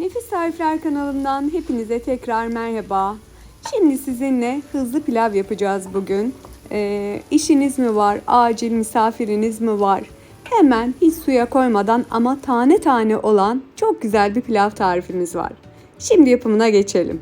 Nefis Tarifler kanalımdan hepinize tekrar merhaba. Şimdi sizinle hızlı pilav yapacağız bugün. Ee, işiniz mi var, acil misafiriniz mi var? Hemen hiç suya koymadan ama tane tane olan çok güzel bir pilav tarifimiz var. Şimdi yapımına geçelim.